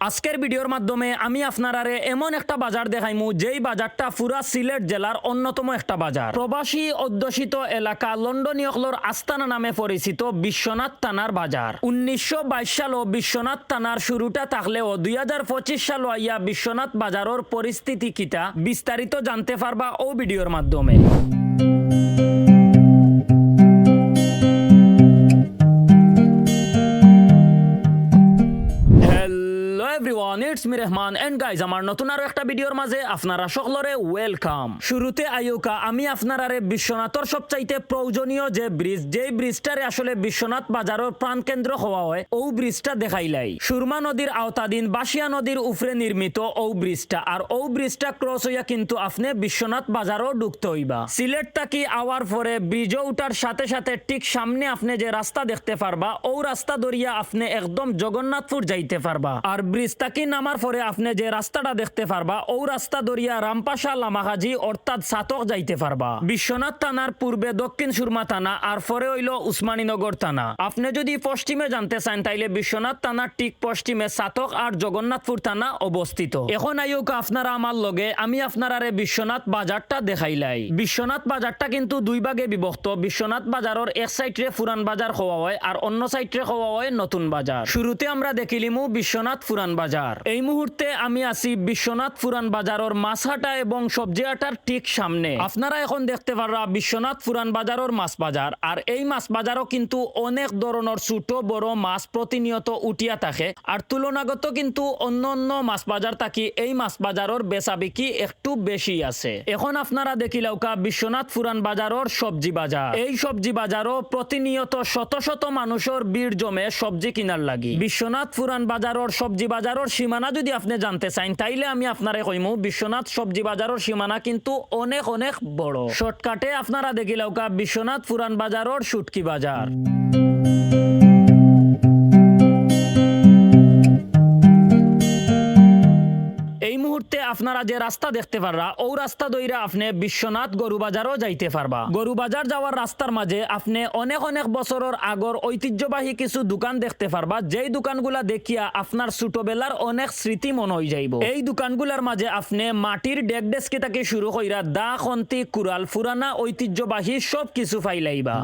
আজকের ভিডিওর মাধ্যমে আমি আপনারারে এমন একটা বাজার দেখাইমু, যেই বাজারটা পুরা সিলেট জেলার অন্যতম একটা বাজার। প্রবাসী অধ্যুষিত এলাকা লন্ডনীয়কলর আস্তানা নামে পরিচিত বিশ্বনাথ থানার বাজার। উনিশশো বাইশ সালও বিশ্বনাথ থানার শুরুটা থাকলেও দুই হাজার পঁচিশ সাল আইয়া বিশ্বনাথ বাজারের পরিস্থিতি কিতা বিস্তারিত জানতে পারবা ও ভিডিওর মাধ্যমে। Everyone it's me Rahman and guys আমার নতুন আরও একটা ভিডিওর মাঝে আপনারা সকলরে ওয়েলকাম শুরুতে আমি বিশ্বনাথর সবচাইতে প্রয়োজনীয় যে ব্রিজ ব্রিজটারে আসলে বিশ্বনাথ বাজারের হওয়া হয় ও ব্রিজটা দেখাইলাই। সুরমা নদীর আওতাধীন বাসিয়া নদীর উপরে নির্মিত ও ব্রিজটা, আর ও ব্রিজটা ক্রস হইয়া কিন্তু আপনি বিশ্বনাথ বাজারও ঢুকতে হইবা। সিলেট তাকি আওয়ার পরে ব্রিজও উঠার সাথে সাথে ঠিক সামনে আপনি যে রাস্তা দেখতে পারবা ও রাস্তা ধরিয়া আপনি একদম জগন্নাথপুর যাইতে পারবা। আর ব্রিজ তাকি নামার পরে আপনি যে রাস্তাটা দেখতে পারবা ও রাস্তা ধরিয়া রামপাশা লামাহাজি অর্থাৎ সাতক যাইতে পারবা। বিশ্বনাথ থানার পূর্বে দক্ষিণ সুরমা থানা, আর পরে হইল উসমানীনগর থানা। আপনি যদি পশ্চিমে জানতে চান, তাইলে বিশ্বনাথ থানার ঠিক পশ্চিমে সাতক আর জগন্নাথপুর থানা অবস্থিত। এখন আইউক আপনারা আমার লগে, আমি আপনারারে বিশ্বনাথ বাজারটা দেখাইলাই বিশ্বনাথ বাজারটা কিন্তু দুই ভাগে বিভক্ত। বিশ্বনাথ বাজারের এক সাইডে ফুরান বাজার হওয়া হয়, আর অন্য সাইডে হওয়া হয় নতুন বাজার। শুরুতে আমরা দেখিলিমু বিশ্বনাথ ফুরান বাজার। এই মুহূর্তে আমি আছি বিশ্বনাথ ফুরান বাজারের মাছহাটা এবং সবজি হাটার ঠিক সামনে। আপনারা এখন দেখতে পাররা বিশ্বনাথ ফুরান বাজারের মাছ বাজার। আর এই মাছ বাজারও কিন্তু অনেক ধরনের ছোট, বড় মাছ প্রতিনিয়ত উঠিয়া থাকে। আর তুলনাগত কিন্তু অন্য অন্য মাছ বাজার থাকি এই মাছ বাজারের বেচা বিকি একটু বেশি আছে। এখন আপনারা দেখিলাউকা বিশ্বনাথ ফুরান বাজারের সবজি বাজার। এই সবজি বাজারও প্রতিনিয়ত শত শত মানুষের ভিড় জমে সবজি কিনার লাগি। বিশ্বনাথ ফুরান বাজারের সবজি বাজারের সীমানা যদি আপনি জানতে চান, তাইলে আমি আপনারে কইমু, বিশ্বনাথ সবজি বাজারের সীমানা কিন্তু অনেক অনেক বড়। শর্টকাটে আপনারা দেখিলাউকা বিশ্বনাথ পুরান বাজারের শুটকি বাজার। যে রাস্তা দেখতে পাররা ও রাস্তা দইরা আপনি বিশ্বনাথ গরু বাজারও যাইতে পারবা। গরু বাজার যাওয়ার রাস্তার মাঝে আপনি অনেক অনেক বছরের আগর ঐতিহ্যবাহী কিছু দোকান দেখতে পারবা, যেই দোকানগুলা দেখিয়া আপনার ছোটবেলার অনেক স্মৃতি মনে হয়ে যাইব। এই দোকানগুলার মাঝে আপনি মাটির ডেক ডেস্কি থেকে শুরু কইরা দা, খন্তি, কুড়াল, ফুরানা, ঐতিহ্যবাহী সব কিছু ফাইলাইবা।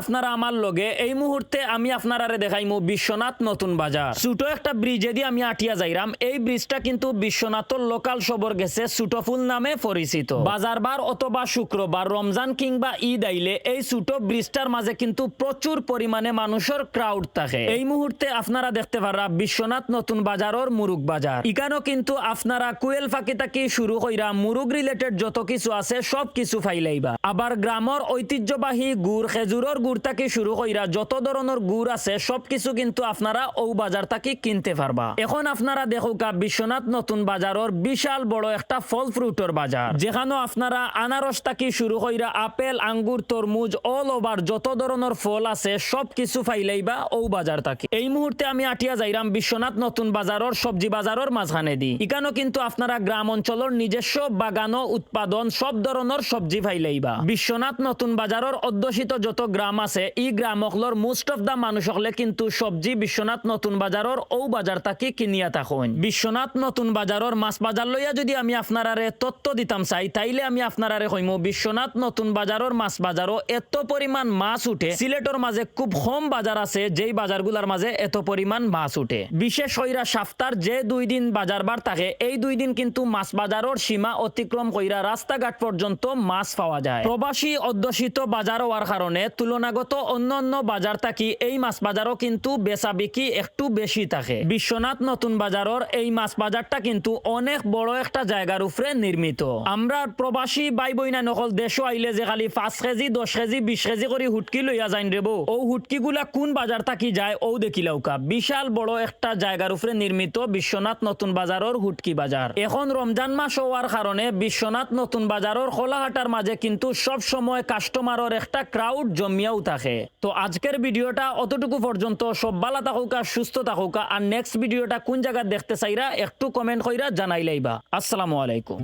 আপনারা আমার লগে, এই মুহূর্তে আমি আপনারারে দেখাইমু বিশ্বনাথ নতুন বাজার। ছোট একটা ব্রিজে দিয়ে আমি আটিয়া যাইরাম। এই ব্রিজটা কিন্তু বিশ্বনাথর লোকাল সবর গেছে ছোটফুল নামে পরিচিত। বাজারবার অথবা শুক্রবার, রমজান কিংবা ঈদ আইলে এই ছোট ব্রিজটার মাঝে কিন্তু প্রচুর পরিমাণে মানুষের ক্রাউড থাকে। এই মুহূর্তে আপনারা দেখতে পারা বিশ্বনাথ নতুন বাজারের মুরুগ বাজার। ইকানো কিন্তু আপনারা কুয়েল ফাঁকি তাকি শুরু কইরা মুরুগ রিলেটেড যত কিছু আছে সব কিছু ফাইলাইবা। আবার গ্রামর ঐতিহ্যবাহী গুড় খেজুরের গুড় থেকে শুরু কইরা যত ধরনের গুড় আছে সব কিছু কিন্তু আপনারা ও বাজার থেকে কিনতে পারবা। এখন আপনারা দেখুকা বিশ্বনাথ নতুন বাজারের বিশাল বড় একটা ফল ফ্রুটের বাজার, যেখানে আপনারা আনারস থেকে শুরু কইরা আপেল, আঙ্গুর, তরমুজ অল ওভার যত ধরনের ফল আছে সব কিছু ফাইলাইবা ও বাজার থেকে এই মুহূর্তে আমি আটিয়া যাইরাম বিশ্বনাথ নতুন বাজারের সবজি বাজারের মাঝখানে দি। ইকানো কিন্তু আপনারা গ্রাম অঞ্চলের নিজস্ব বাগানো উৎপাদন, সব ধরনের সবজি ফাইলাইবা বিশ্বনাথ নতুন বাজারের অধ্যুষিত যত গ্রাম আছে। ই গ্রামকলর মোস্ট অফ দা মানুষ হলে কিন্তু সবজি বিশ্বনাথ নতুন বাজারের ও বাজার তাকে কিনিয়া থাকুন বিশ্বনাথ নতুন বাজারের মাছ বাজার লইয়া যদি আমি আপনারারে তত্ত্ব দিতাম চাই, তাইলে আমি আপনারারে কইমু, বিশ্বনাথ নতুন বাজারের মাছ বাজারও এত পরিমাণ মাছ উঠে। সিলেটর মাঝে খুব কম বাজার আছে, যেই বাজারগুলার মাঝে এত পরিমাণ মাছ উঠে। বিশেষ হইরা সাপ্তার যে দুই দিন বাজার বার থাকে, এই দুই দিন কিন্তু মাছ বাজারের সীমা অতিক্রম কইরা রাস্তাঘাট পর্যন্ত মাছ পাওয়া যায়। প্রবাসী অধ্যুষিত বাজার হওয়ার কারণে তুলনাগত অন্য অন্য বাজার থাকি এই মাছ বাজারও কিন্তু বেচা বিকি একটু বেশি থাকে। বিশ্বনাথ নতুন বাজারের এই মাছ বাজারটা কিন্তু অনেক বড় একটা জায়গার উপরে নির্মিত আমরা প্রবাসী বাই বইনা নকল দেশও আইলে যে খালি পাঁচ কেজি দশ কেজি, বিশ কেজি করে হুটকি লইয়া যাইন রে ও হুটকি গুলা কোন বাজার থাকি যায় ও দেখিলাউকা বিশাল বড় একটা জায়গার উপরে নির্মিত বিশ্বনাথ নতুন বাজারের হুটকি বাজার এখন রমজান মাস হওয়ার কারণে বিশ্বনাথ নতুন বাজারের খোলাহাটার মাঝে কিন্তু সব সময় কাস্টমারের একটা ক্রাউড জমিয়াও থাকে। তো আজকের ভিডিওটা অতটুকু পর্যন্ত, সব ভালো থাকুকা সুস্থ থাকুকা। আর নেক্সট ভিডিওটা কোন জায়গা দেখতে চাইরা একটু কমেন্ট কইরা জানাইলাইবা আসসালামু আলাইকুম।